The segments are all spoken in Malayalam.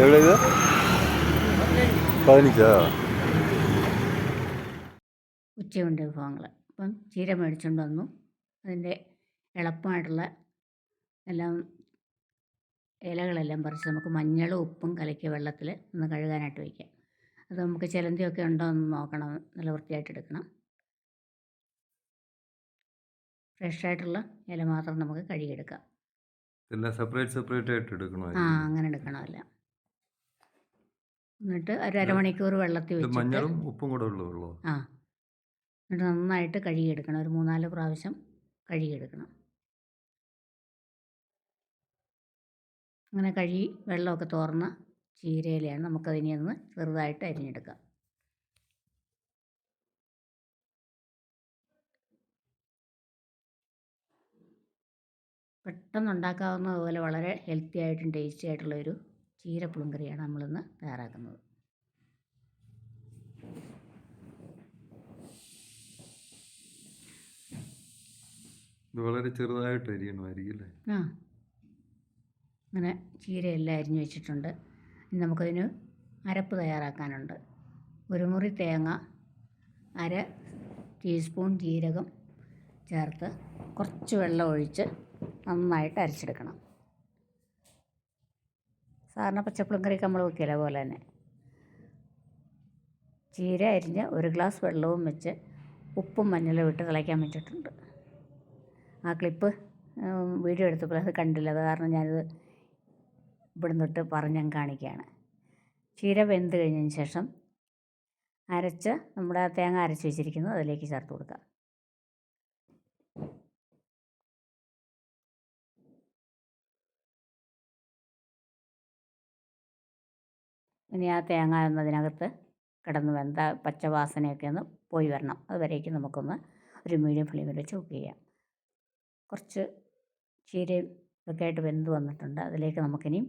എവിടെ ഇത്? പതിനഞ്ചാ? ഉച്ചയുണ്ട് വിഭവങ്ങൾ അപ്പം ചീര മേടിച്ചുകൊണ്ട് വന്നു. അതിന്റെ എളുപ്പമായിട്ടുള്ള എല്ലാം ഇലകളെല്ലാം പറിച്ച് നമുക്ക് മഞ്ഞളും ഉപ്പും കലക്കിയ വെള്ളത്തിൽ ഒന്ന് കഴുകാനായിട്ട് വയ്ക്കാം അത് നമുക്ക് ചിലന്തിയൊക്കെ ഉണ്ടോ എന്ന് നോക്കണം. നല്ല വൃത്തിയായിട്ട് എടുക്കണം. ഫ്രഷായിട്ടുള്ള ഇല മാത്രം നമുക്ക് കഴുകിയെടുക്കാം. എല്ലാം സെപ്പറേറ്റ് സെപ്പറേറ്റ് ആയിട്ട് എടുക്കണോ ആ അങ്ങനെ എടുക്കണമല്ല. എന്നിട്ട് ഒരു അരമണിക്കൂർ വെള്ളത്തിൽ വെച്ചിട്ട് മഞ്ഞളും ഉപ്പും കൂടെ ഉള്ളൂ ആ. എന്നിട്ട് നന്നായിട്ട് കഴുകിയെടുക്കണം. ഒരു മൂന്നാൽ പ്രാവശ്യം കഴുകിയെടുക്കണം. അങ്ങനെ കഴുകി വെള്ളമൊക്കെ തോർന്ന ചീരയിലാണ് നമുക്കതിനെ ഒന്ന് ചെറുതായിട്ട് അരിഞ്ഞെടുക്കാം. പെട്ടെന്ന് ഉണ്ടാക്കാവുന്നതുപോലെ വളരെ ഹെൽത്തി ആയിട്ടും ടേസ്റ്റി ആയിട്ടുള്ള ഒരു ചീര പുളിങ്കറിയാണ് നമ്മളിന്ന് തയ്യാറാക്കുന്നത്. ഇത് വളരെ ചെറുതായിട്ട് അരിയണമായിരിക്കും അല്ലേ? ആ. അങ്ങനെ ചീരയെല്ലാം അരിഞ്ഞു വെച്ചിട്ടുണ്ട്. ഇനി നമുക്കതിന് അരപ്പ് തയ്യാറാക്കാനുണ്ട്. ഒരു മുറി തേങ്ങ അര ടീസ്പൂൺ ജീരകം ചേർത്ത് കുറച്ച് വെള്ളം ഒഴിച്ച് നന്നായിട്ട് അരച്ചെടുക്കണം. സാധാരണ പച്ചപ്പുളും കറിയൊക്കെ നമ്മൾ വെക്കില്ല പോലെ തന്നെ. ചീര അരിഞ്ഞ് ഒരു ഗ്ലാസ് വെള്ളവും വെച്ച് ഉപ്പും മഞ്ഞളും ഇട്ട് തിളയ്ക്കാൻ വെച്ചിട്ടുണ്ട്. ആ ക്ലിപ്പ് വീഡിയോ എടുത്തപ്പോൾ അത് കണ്ടില്ല. അത് കാരണം ഞാനിത് ഇവിടെ തൊട്ട് പറഞ്ഞ് കാണിക്കുകയാണ്. ചീര വെന്ത് കഴിഞ്ഞതിന് ശേഷം അരച്ച് നമ്മുടെ തേങ്ങ അരച്ച് വെച്ചിരിക്കുന്നത് അതിലേക്ക് ചേർത്ത് കൊടുക്കാം. ഇനി ആ തേങ്ങ എന്നതിനകത്ത് കിടന്ന് വെന്ത പച്ച വാസനയൊക്കെ ഒന്ന് പോയി വരണം. അതുവരേക്കും നമുക്കൊന്ന് ഒരു മീഡിയം ഫ്ലെയിമിൽ വെച്ച് കുക്ക് ചെയ്യാം. കുറച്ച് ചീരയും ഒക്കെ ആയിട്ട് വെന്ത് വന്നിട്ടുണ്ട്. അതിലേക്ക് നമുക്കിനി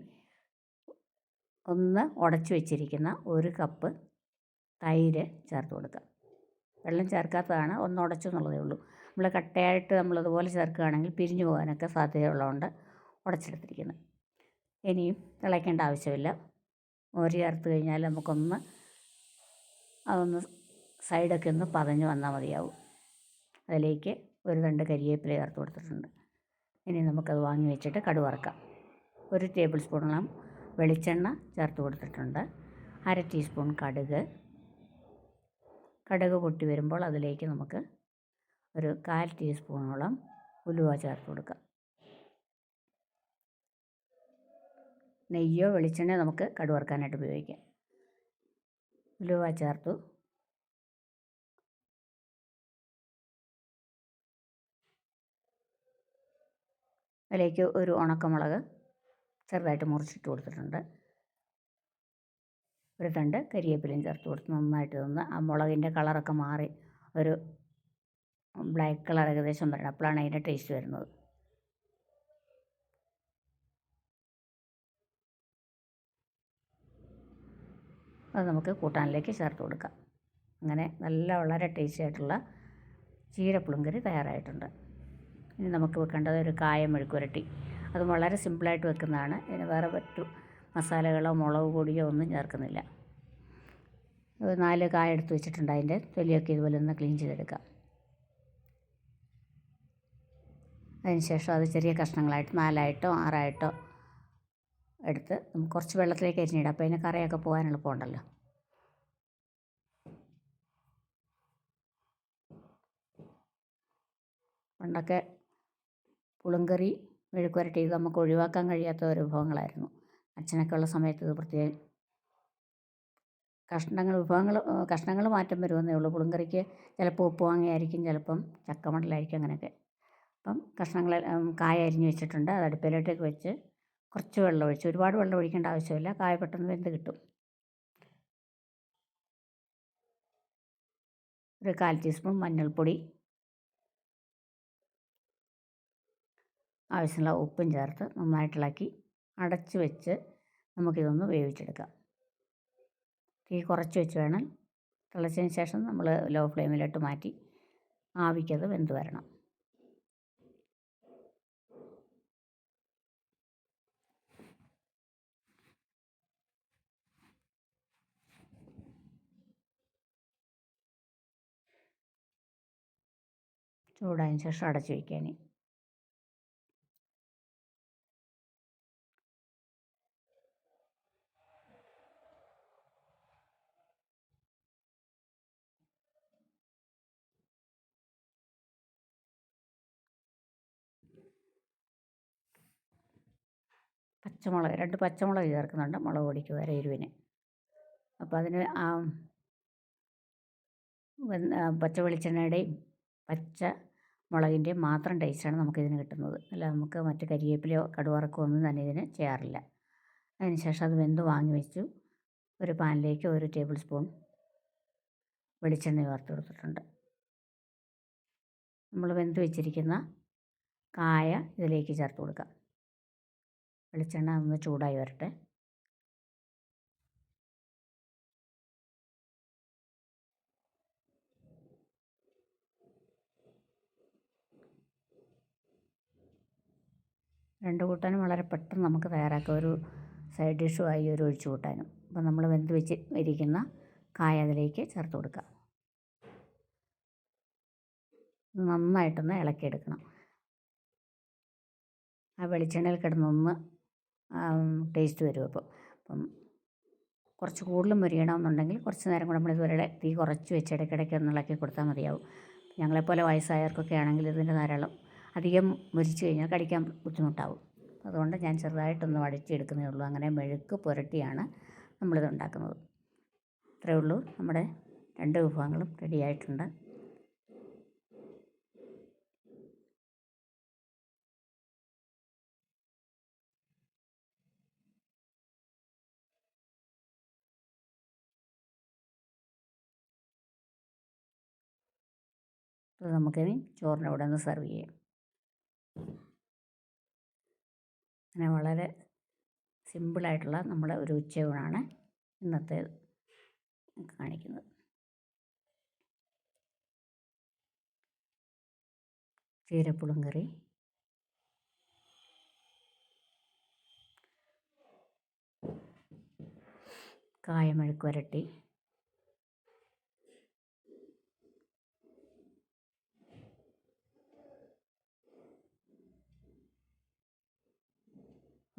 ഒന്ന് ഉടച്ച് വെച്ചിരിക്കുന്ന ഒരു കപ്പ് തൈര് ചേർത്ത് കൊടുക്കാം. വെള്ളം ചേർക്കാത്തതാണ് ഒന്ന് ഉടച്ചു എന്നുള്ളതേ ഉള്ളൂ. നമ്മൾ കട്ടയായിട്ട് നമ്മളതുപോലെ ചേർക്കുകയാണെങ്കിൽ പിരിഞ്ഞു പോകാനൊക്കെ സാധ്യതയുള്ളതുകൊണ്ട് ഉടച്ചെടുത്തിരിക്കുന്നത് ഇനിയും തിളയ്ക്കേണ്ട ആവശ്യമില്ല. മോര് ചേർത്ത് കഴിഞ്ഞാൽ നമുക്കൊന്ന് അതൊന്ന് സൈഡൊക്കെ ഒന്ന് പതഞ്ഞ് വന്നാൽ മതിയാവും. അതിലേക്ക് ഒരു രണ്ട് കരിവേപ്പില ചേർത്ത് കൊടുത്തിട്ടുണ്ട്. ഇനി നമുക്കത് വാങ്ങി വെച്ചിട്ട് കടു വറക്കാം. ഒരു ടേബിൾ സ്പൂണോളം വെളിച്ചെണ്ണ ചേർത്ത് കൊടുത്തിട്ടുണ്ട്. അര ടീസ്പൂൺ കടുക്. കടുക് പൊട്ടി വരുമ്പോൾ അതിലേക്ക് നമുക്ക് ഒരു കാൽ ടീസ്പൂണോളം ഉലുവ ചേർത്ത് കൊടുക്കാം. നെയ്യോ വെളിച്ചെണ്ണയോ നമുക്ക് കടുക് വറുക്കാനായിട്ട് ഉപയോഗിക്കാം. ഉലുവ ചേർത്തു. അതിലേക്ക് ഒരു ഉണക്കമുളക് ചെറുതായിട്ട് മുറിച്ചിട്ട് കൊടുത്തിട്ടുണ്ട്. ഒരു തണ്ട് കരിയേപ്പിലയും ചേർത്ത് കൊടുത്ത് നന്നായിട്ട് നിന്ന് ആ മുളകിന്റെ കളറൊക്കെ മാറി ഒരു ബ്ലാക്ക് കളർ ഏകദേശം വരണം അപ്പോഴാണ് അതിന്റെ ടേസ്റ്റ് വരുന്നത്. അത് നമുക്ക് കൂട്ടാനിലേക്ക് ചേർത്ത് കൊടുക്കാം. അങ്ങനെ നല്ല വളരെ ടേസ്റ്റി ആയിട്ടുള്ള ചീരപ്പുളുങ്കറി തയ്യാറായിട്ടുണ്ട്. ഇനി നമുക്ക് വെക്കേണ്ടത് ഒരു കായ മെഴുക്കുരട്ടി അത് വളരെ സിമ്പിളായിട്ട് വെക്കുന്നതാണ്. ഇതിന് വേറെ മറ്റു മസാലകളോ മുളക് പൊടിയോ ഒന്നും ചേർക്കുന്നില്ല. നാല് കായ എടുത്ത് വെച്ചിട്ടുണ്ട് അതിന്റെ തൊലിയൊക്കെ ഇതുപോലെ ഒന്ന് ക്ലീൻ ചെയ്തെടുക്കാം. അതിനുശേഷം അത് ചെറിയ കഷ്ണങ്ങളായിട്ട് നാലായിട്ടോ ആറായിട്ടോ എടുത്ത് നമുക്ക് കുറച്ച് വെള്ളത്തിലേക്ക് അരിഞ്ഞിടാം. അപ്പോൾ അതിന് കറിയൊക്കെ പോകാൻ എളുപ്പമുണ്ടല്ലോ പണ്ടൊക്കെ പുളുങ്കറി മെഴുക്കുരട്ടി ഇത് നമുക്ക് ഒഴിവാക്കാൻ കഴിയാത്ത ഒരു വിഭവങ്ങളായിരുന്നു. അച്ഛനൊക്കെ ഉള്ള സമയത്ത് ഇത് പ്രത്യേകം കഷ്ണങ്ങൾ വിഭവങ്ങൾ കഷ്ണങ്ങൾ മാറ്റം വരുമെന്നേ ഉള്ളൂ. പുളുങ്കറിക്ക് ചിലപ്പോൾ ഉപ്പ് വാങ്ങിയായിരിക്കും ചിലപ്പം ചക്കമടലായിരിക്കും അങ്ങനെയൊക്കെ. അപ്പം കഷ്ണങ്ങൾ കായ അരിഞ്ഞ് വെച്ചിട്ടുണ്ട്. അത് അടുപ്പിലോട്ടേക്ക് വെച്ച് കുറച്ച് വെള്ളം ഒഴിച്ച് ഒരുപാട് വെള്ളം ഒഴിക്കേണ്ട ആവശ്യമില്ല. കായ പെട്ടെന്ന് വെന്ത് കിട്ടും. ഒരു കാൽ ടീസ്പൂൺ മഞ്ഞൾപ്പൊടി. ആവശ്യമുള്ള ഉപ്പും ചേർത്ത് നന്നായിട്ടിളക്കി അടച്ചു വെച്ച് നമുക്കിതൊന്ന് വേവിച്ചെടുക്കാം. തീ കുറച്ച് വെച്ച് വേണം. തിളച്ചതിന് ശേഷം നമ്മൾ ലോ ഫ്ലെയിമിലോട്ട് മാറ്റി ആവിക്കത് വെന്ത് വരണം. ചൂടായതിന് ശേഷം അടച്ചു വയ്ക്കാൻ പച്ചമുളക് രണ്ട് പച്ചമുളക് ചേർക്കുന്നുണ്ട്. മുളക് പൊടിക്ക് വരെ എരിവിന്. അപ്പോൾ അതിന് ആ പച്ച വെളിച്ചെണ്ണയുടെയും പച്ച മുളകിന്റെയും മാത്രം ടേസ്റ്റാണ് നമുക്കിതിന് കിട്ടുന്നത്. അല്ല നമുക്ക് മറ്റ് കരിവേപ്പിലയോ കടുവറക്കോ ഒന്നും തന്നെ ഇതിന് ചെയ്യാറില്ല. അതിനുശേഷം അത് വെന്ത് വാങ്ങി വെച്ചു. ഒരു പാനിലേക്ക് ഒരു ടേബിൾ സ്പൂൺ വെളിച്ചെണ്ണ ചേർത്ത് കൊടുത്തിട്ടുണ്ട്. നമ്മൾ വെന്ത് വെച്ചിരിക്കുന്ന കായ ഇതിലേക്ക് ചേർത്ത് കൊടുക്കാം. വെളിച്ചെണ്ണ ഒന്ന് ചൂടായി വരട്ടെ. രണ്ട് കൂട്ടാനും വളരെ പെട്ടെന്ന് നമുക്ക് തയ്യാറാക്കാം. ഒരു സൈഡ് ഡിഷുമായി ഒരു ഒഴിച്ചു കൂട്ടാനും. അപ്പം നമ്മൾ വെന്ത് വെച്ച് ഇരിക്കുന്ന കായ അതിലേക്ക് ചേർത്ത് കൊടുക്കുക നന്നായിട്ടൊന്ന് ഇളക്കിയെടുക്കണം. ആ വെളിച്ചെണ്ണയിൽ കിടന്നൊന്ന് ടേസ്റ്റ് വരും അപ്പോൾ അപ്പം കുറച്ച് കൂടുതലും മുരിയണമെന്നുണ്ടെങ്കിൽ കുറച്ച് നേരം കൂടെ നമ്മൾ ഇതുവരെ തീ കുറച്ച് വെച്ച് ഇടയ്ക്കിടയ്ക്ക് ഒന്ന് ഇളക്കി കൊടുത്താൽ മതിയാവും. ഞങ്ങളെപ്പോലെ വയസ്സായവർക്കൊക്കെ ആണെങ്കിൽ ഇതിന്റെ ധാരാളം അധികം മുരിച്ച് കഴിഞ്ഞാൽ കടിക്കാൻ ബുദ്ധിമുട്ടാവും. അതുകൊണ്ട് ഞാൻ ചെറുതായിട്ടൊന്ന് വഴറ്റിയെടുക്കുന്നേ ഉള്ളൂ. അങ്ങനെ മെഴുക്ക് പുരട്ടിയാണ് നമ്മളിത് ഉണ്ടാക്കുന്നത്. ഇത്രയേ ഉള്ളൂ. നമ്മുടെ രണ്ട് വിഭവങ്ങളും റെഡിയായിട്ടുണ്ട് ഇത് നമുക്കിനി ചോറിന്റെ കൂടെ ഒന്ന് സെർവ് ചെയ്യാം. അങ്ങനെ വളരെ സിമ്പിളായിട്ടുള്ള നമ്മുടെ ഒരു ഉച്ചയൂണാണ് ഇന്നത്തെ കാണിക്കുന്നത്. ചീരപ്പുളും കറി.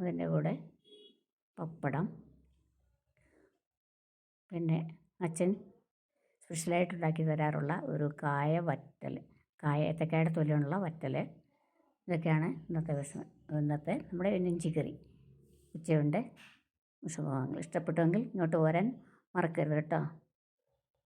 അതിന്റെ കൂടെ പപ്പടം. പിന്നെ അച്ഛൻ സ്പെഷ്യലായിട്ട് ഉണ്ടാക്കി തരാറുള്ള ഒരു കായ വറ്റൽ കായ ഏത്തക്കായുടെ തൊലിയുള്ള വറ്റൽ. ഇതൊക്കെയാണ് ഇന്നത്തെ വിഷമം ഇന്നത്തെ നമ്മുടെ നെഞ്ചിക്കറി. ഉച്ചയുണ്ട്. വിഷമങ്ങൾ ഇഷ്ടപ്പെട്ടുവെങ്കിൽ ഇങ്ങോട്ട് പോരാൻ മറക്കരുത് കേട്ടോ.